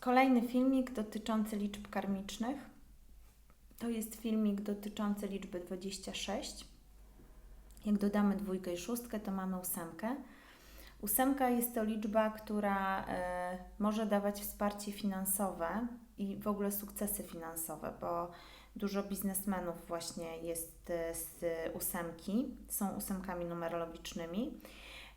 Kolejny filmik dotyczący liczb karmicznych. To jest filmik dotyczący liczby 26. Jak dodamy dwójkę i szóstkę, to mamy ósemkę. Ósemka jest to liczba, która e, może dawać wsparcie finansowe i w ogóle sukcesy finansowe, bo dużo biznesmenów właśnie jest e, z ósemki, są ósemkami numerologicznymi.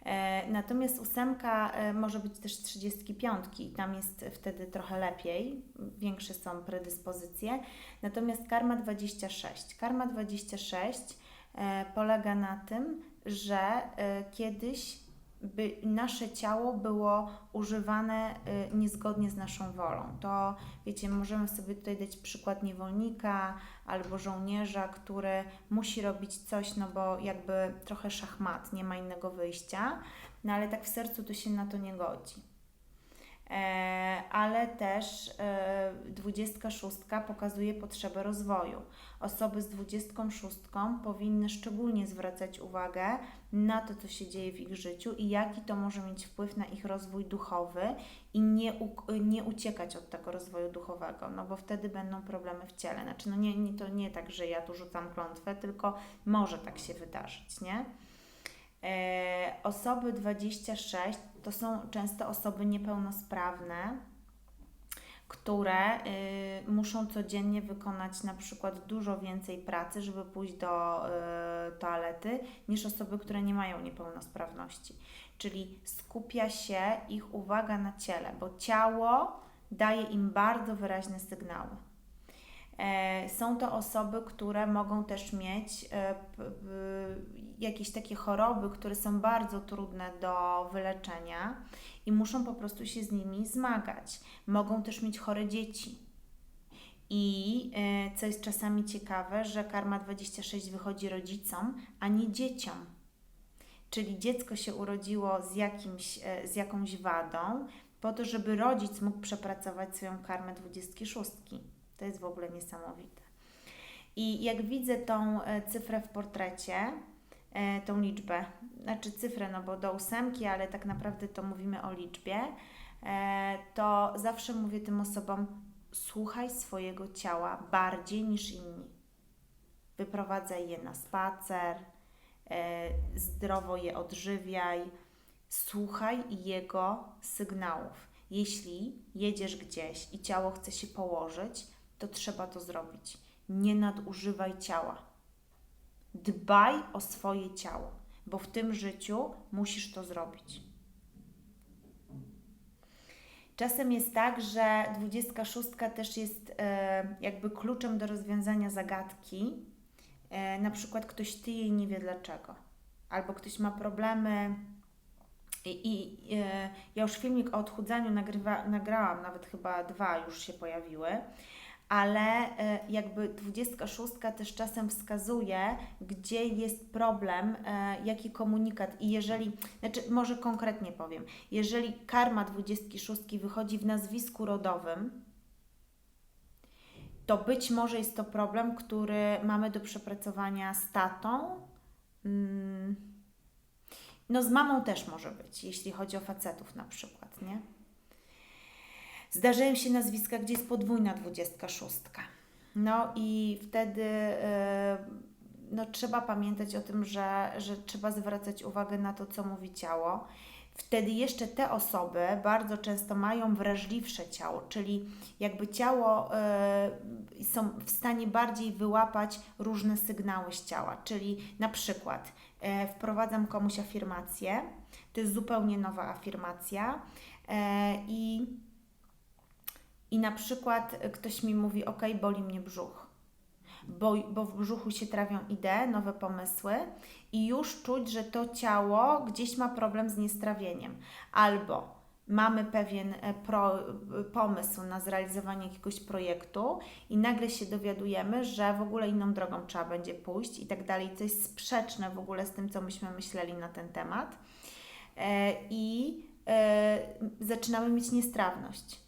E, Natomiast ósemka e, może być też z 35 i tam jest wtedy trochę lepiej, większe są predyspozycje. Natomiast karma 26. Karma 26 e, polega na tym, że kiedyś by nasze ciało było używane y, niezgodnie z naszą wolą. To wiecie, możemy sobie tutaj dać przykład niewolnika albo żołnierza, który musi robić coś, no bo jakby trochę szachmat, nie ma innego wyjścia, no ale tak w sercu to się na to nie godzi. E, ale też e, 26 pokazuje potrzebę rozwoju. Osoby z 26 powinny szczególnie zwracać uwagę na to, co się dzieje w ich życiu i jaki to może mieć wpływ na ich rozwój duchowy i nie, u, nie uciekać od tego rozwoju duchowego, no bo wtedy będą problemy w ciele. Znaczy, no nie, nie, to nie tak, że ja tu rzucam klątwę, tylko może tak się wydarzyć, nie? E, osoby 26 to są często osoby niepełnosprawne, które y, muszą codziennie wykonać na przykład dużo więcej pracy, żeby pójść do y, toalety, niż osoby, które nie mają niepełnosprawności. Czyli skupia się ich uwaga na ciele, bo ciało daje im bardzo wyraźne sygnały. E, Są to osoby, które mogą też mieć e, jakieś takie choroby, które są bardzo trudne do wyleczenia i muszą po prostu się z nimi zmagać. Mogą też mieć chore dzieci. I e, co jest czasami ciekawe, że karma 26 wychodzi rodzicom, a nie dzieciom. Czyli dziecko się urodziło z, jakimś, z jakąś wadą, po to, żeby rodzic mógł przepracować swoją karmę 26. To jest w ogóle niesamowite. I jak widzę tą e, cyfrę w portrecie, e, tą liczbę, znaczy cyfrę, no bo do ósemki, ale tak naprawdę to mówimy o liczbie, e, to zawsze mówię tym osobom, słuchaj swojego ciała bardziej niż inni. Wyprowadzaj je na spacer, zdrowo je odżywiaj, słuchaj jego sygnałów. Jeśli jedziesz gdzieś i ciało chce się położyć, to trzeba to zrobić. Nie nadużywaj ciała. Dbaj o swoje ciało, bo w tym życiu musisz to zrobić. Czasem jest tak, że 26 też jest e, jakby kluczem do rozwiązania zagadki. E, na przykład ktoś tyje i nie wie dlaczego, albo ktoś ma problemy. I, i e, ja już filmik o odchudzaniu nagrywa, nagrałam, nawet chyba dwa już się pojawiły ale e, jakby 26 też czasem wskazuje, gdzie jest problem, e, jaki komunikat i jeżeli, znaczy może konkretnie powiem, jeżeli karma 26 wychodzi w nazwisku rodowym, to być może jest to problem, który mamy do przepracowania z tatą. Mm, No z mamą też może być, jeśli chodzi o facetów na przykład, nie? Zdarzają się nazwiska, gdzie jest podwójna 26. No i wtedy e, no, trzeba pamiętać o tym, że, że trzeba zwracać uwagę na to, co mówi ciało. Wtedy jeszcze te osoby bardzo często mają wrażliwsze ciało, czyli jakby ciało e, są w stanie bardziej wyłapać różne sygnały z ciała. Czyli na przykład e, wprowadzam komuś afirmację, to jest zupełnie nowa afirmacja e, i i na przykład ktoś mi mówi, ok, boli mnie brzuch, bo, bo w brzuchu się trawią idee, nowe pomysły i już czuć, że to ciało gdzieś ma problem z niestrawieniem. Albo mamy pewien e, pro, pomysł na zrealizowanie jakiegoś projektu i nagle się dowiadujemy, że w ogóle inną drogą trzeba będzie pójść i tak dalej, co jest sprzeczne w ogóle z tym, co myśmy myśleli na ten temat. E, I e, zaczynamy mieć niestrawność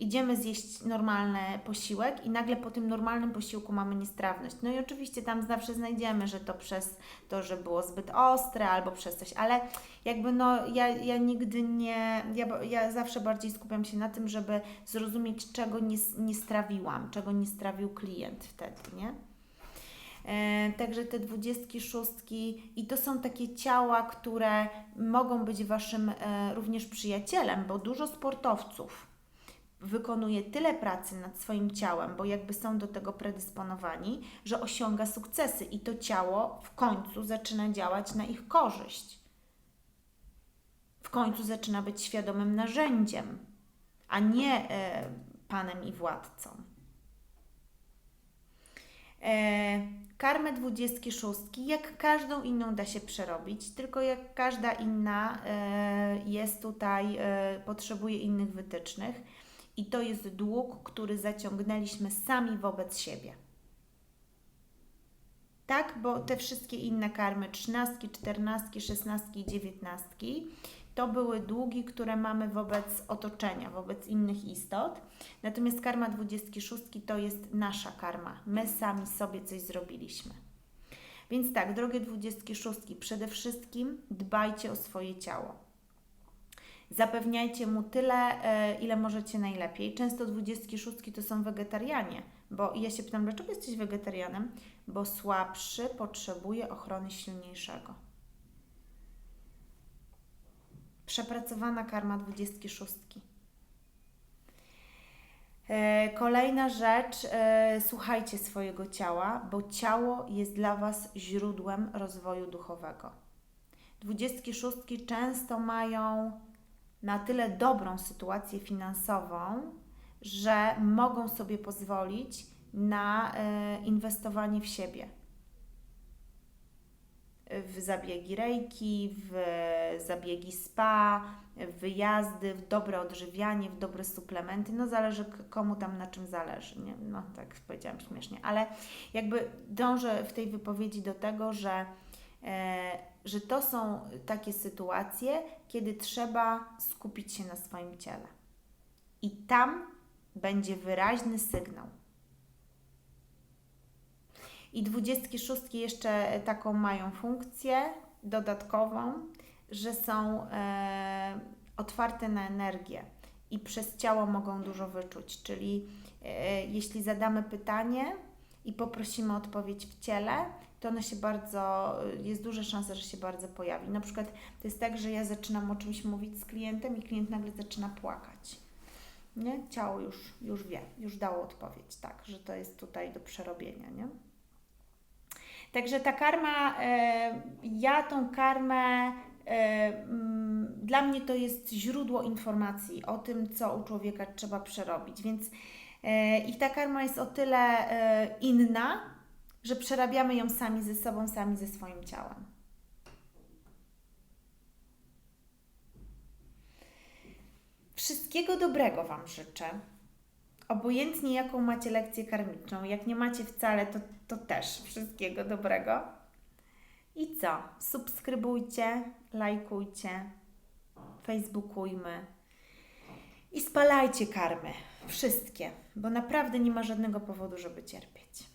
Idziemy zjeść normalny posiłek i nagle po tym normalnym posiłku mamy niestrawność. No i oczywiście tam zawsze znajdziemy, że to przez to, że było zbyt ostre albo przez coś, ale jakby no ja, ja nigdy nie, ja, ja zawsze bardziej skupiam się na tym, żeby zrozumieć, czego nie, nie strawiłam, czego nie strawił klient wtedy, nie? E, Także te dwudziestki, szóstki i to są takie ciała, które mogą być Waszym e, również przyjacielem, bo dużo sportowców wykonuje tyle pracy nad swoim ciałem, bo jakby są do tego predysponowani, że osiąga sukcesy i to ciało w końcu zaczyna działać na ich korzyść. W końcu zaczyna być świadomym narzędziem, a nie e, panem i władcą. E, karmę 26, jak każdą inną da się przerobić, tylko jak każda inna e, jest tutaj, e, potrzebuje innych wytycznych i to jest dług, który zaciągnęliśmy sami wobec siebie. Tak, bo te wszystkie inne karmy, trzynastki, czternastki, szesnastki dziewiętnastki, to były długi, które mamy wobec otoczenia, wobec innych istot. Natomiast karma 26 to jest nasza karma. My sami sobie coś zrobiliśmy. Więc tak, drogie 26, przede wszystkim dbajcie o swoje ciało. Zapewniajcie mu tyle, e, ile możecie najlepiej. Często 26 to są wegetarianie, bo ja się pytam, dlaczego jesteś wegetarianem? Bo słabszy potrzebuje ochrony silniejszego. Przepracowana karma 26. E, Kolejna rzecz, e, słuchajcie swojego ciała, bo ciało jest dla Was źródłem rozwoju duchowego. 26 często mają na tyle dobrą sytuację finansową, że mogą sobie pozwolić na e, inwestowanie w siebie. W zabiegi rejki, w zabiegi spa, w wyjazdy, w dobre odżywianie, w dobre suplementy. No zależy komu tam na czym zależy. Nie? No tak powiedziałam śmiesznie, ale jakby dążę w tej wypowiedzi do tego, że że to są takie sytuacje, kiedy trzeba skupić się na swoim ciele. I tam będzie wyraźny sygnał. I 26 jeszcze taką mają funkcję dodatkową, że są e, otwarte na energię i przez ciało mogą dużo wyczuć. Czyli e, jeśli zadamy pytanie i poprosimy o odpowiedź w ciele, to ona się bardzo, jest duża szansa, że się bardzo pojawi. Na przykład to jest tak, że ja zaczynam o czymś mówić z klientem i klient nagle zaczyna płakać. Nie? Ciało już, już wie, już dało odpowiedź, tak, że to jest tutaj do przerobienia, nie? Także ta karma, e, ja tą karmę, e, mm, dla mnie to jest źródło informacji o tym, co u człowieka trzeba przerobić, więc i ta karma jest o tyle e, inna, że przerabiamy ją sami ze sobą, sami ze swoim ciałem. Wszystkiego dobrego Wam życzę. Obojętnie jaką macie lekcję karmiczną, jak nie macie wcale, to, to też wszystkiego dobrego. I co? Subskrybujcie, lajkujcie, facebookujmy i spalajcie karmy. Wszystkie, bo naprawdę nie ma żadnego powodu, żeby cierpieć.